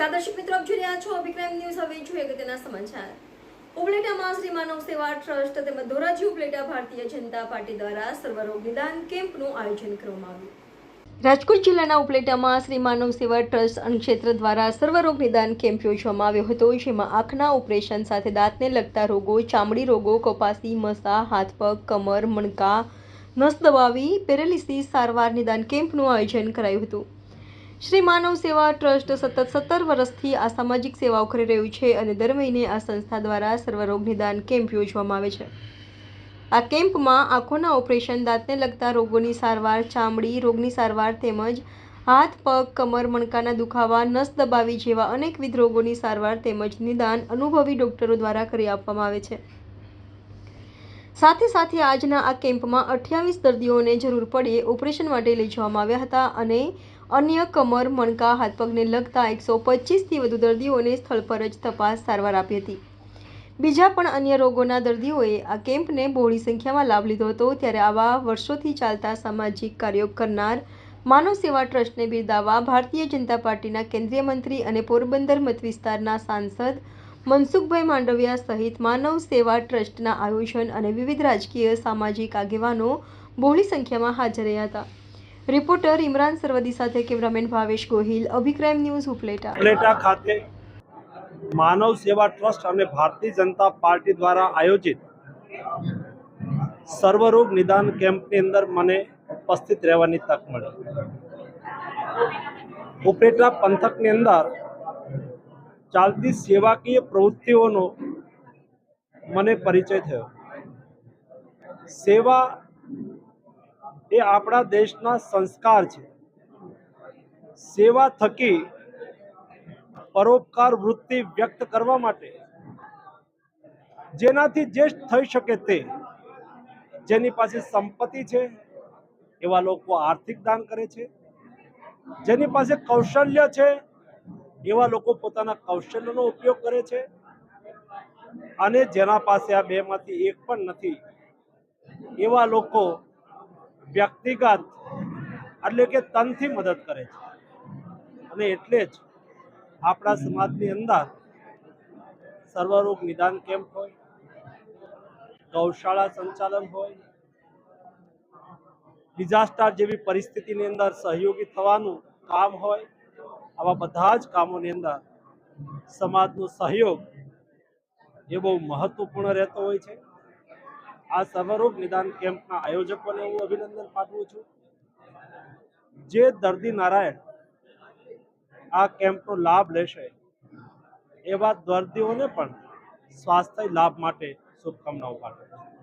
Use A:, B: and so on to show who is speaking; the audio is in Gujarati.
A: નમસ્કાર દર્શક મિત્રો, આપ જોઈ રહ્યા છો અભિક્રમ ન્યૂઝ હવે જોઈએ અગત્યના સમાચાર. ઉપલેટામાં શ્રી માનવ સેવા ટ્રસ્ટ તેમજ ધોરાજી ઉપલેટા ભારતીય જનતા પાર્ટી દ્વારા સર્વરોગ નિદાન કેમ્પનું આયોજન કરવામાં આવ્યું. રાજકોટ જિલ્લાના ઉપલેટામાં શ્રી માનવ સેવા ટ્રસ્ટ અન્નક્ષેત્ર દ્વારા સર્વરોગ નિદાન કેમ્પ યોજવામાં આવ્યો હતો, જેમાં આંખના ઓપરેશન સાથે દાંતને લગતા રોગો, ચામડી રોગો, કપાસી, મસા, હાથ પગ, કમર, મણકા, નસ દબાવી, પેરેલિસિસ સારવાર નિદાન કેમ્પનું આયોજન કરાયું હતું. શ્રી માનવ સેવા ટ્રસ્ટ સતત સત્તર વર્ષથી આ સામાજિક સેવાઓ કરી રહ્યું છે અને દર મહિને આ સંસ્થા દ્વારા સર્વરોગ નિદાન કેમ્પ યોજવામાં આવે છે. આ કેમ્પમાં આંખોના ઓપરેશન, દાંતને લગતા રોગોની સારવાર, ચામડી, રોગની સારવાર તેમજ હાથ, પગ, કમર, મણકાના દુખાવા, નસ દબાવી જેવા અનેકવિધ રોગોની સારવાર તેમજ નિદાન અનુભવી ડોક્ટરો દ્વારા કરી આપવામાં આવે છે. સાથે સાથે આજના આ કેમ્પમાં અઠ્યાવીસ દર્દીઓને જરૂર પડે ઓપરેશન માટે લઈ જવામાં આવ્યા હતા અને અન્ય કમર, મણકા, હાથપગને લગતા એકસો પચીસથી વધુ દર્દીઓને સ્થળ પર જ તપાસ સારવાર આપી હતી. બીજા પણ અન્ય રોગોના દર્દીઓએ આ કેમ્પને બહોળી સંખ્યામાં લાભ લીધો હતો ત્યારે આવા વર્ષોથી ચાલતા સામાજિક કાર્યો કરનાર માનવ સેવા ટ્રસ્ટને બિરદાવવા ભારતીય જનતા પાર્ટીના કેન્દ્રીય મંત્રી અને પોરબંદર મત વિસ્તારના સાંસદ મનસુખભાઈ માંડવિયા સહિત માનવ સેવા ટ્રસ્ટના આયોજન અને વિવિધ રાજકીય સામાજિક આગેવાનો બહોળી સંખ્યામાં હાજર રહ્યા હતા. રિપોર્ટર ઇમરાન સરવદી સાથે કેમેરામેન ભાવેશ ગોહિલ, અભિક્રાઇમ ન્યૂઝ ઉપલેટા.
B: ઉપલેટા ખાતે માનવ સેવા ટ્રસ્ટ અને ભારતીય જનતા પાર્ટી દ્વારા આયોજિત સર્વરોગ નિદાન કેમ્પની અંદર મને ઉપસ્થિત રહેવાની તક મળી. ઉપલેટા પંથકની અંદર ચાલતી સેવાકીય પ્રવૃત્તિઓનો મને પરિચય થયો. સેવા એ આપણા દેશના સંસ્કાર છે. સેવા થકી પરોપકાર વૃત્તિ વ્યક્ત કરવા માટે જેનાથી જે થઈ શકે તે જેની પાસે સંપત્તિ છે, એવા લોકો આર્થિક દાન કરે છે. જેની પાસે કૌશલ્ય છે એવા લોકો પોતાના કૌશલ્યનો ઉપયોગ કરે છે? અને જેના પાસે આ બેમાંથી એક પણ નથી, એવા લોકો વ્યક્તિગત એટલે કે તનથી મદદ કરે છે. અને એટલે જ આપણા સમાજની અંદર સર્વરોગ નિદાન કેમ્પ હોય, ગૌશાળા સંચાલન હોય, ડિઝાસ્ટર જેવી પરિસ્થિતિની અંદર સહયોગી થવાનું કામ હોય આવા બધા જ કામોની અંદર સમાજનો સહયોગ એ બહુ મહત્વપૂર્ણ રહેતો હોય છે. આ સર્વરોગ નિદાન કેમ્પના આયોજકોને હું અભિનંદન પાઠવું છું. જે દર્દી નારાયણ આ કેમ્પનો લાભ લેશે, એવા દર્દીઓને પણ સ્વાસ્થ્ય લાભ માટે શુભકામનાઓ પાઠવું છું.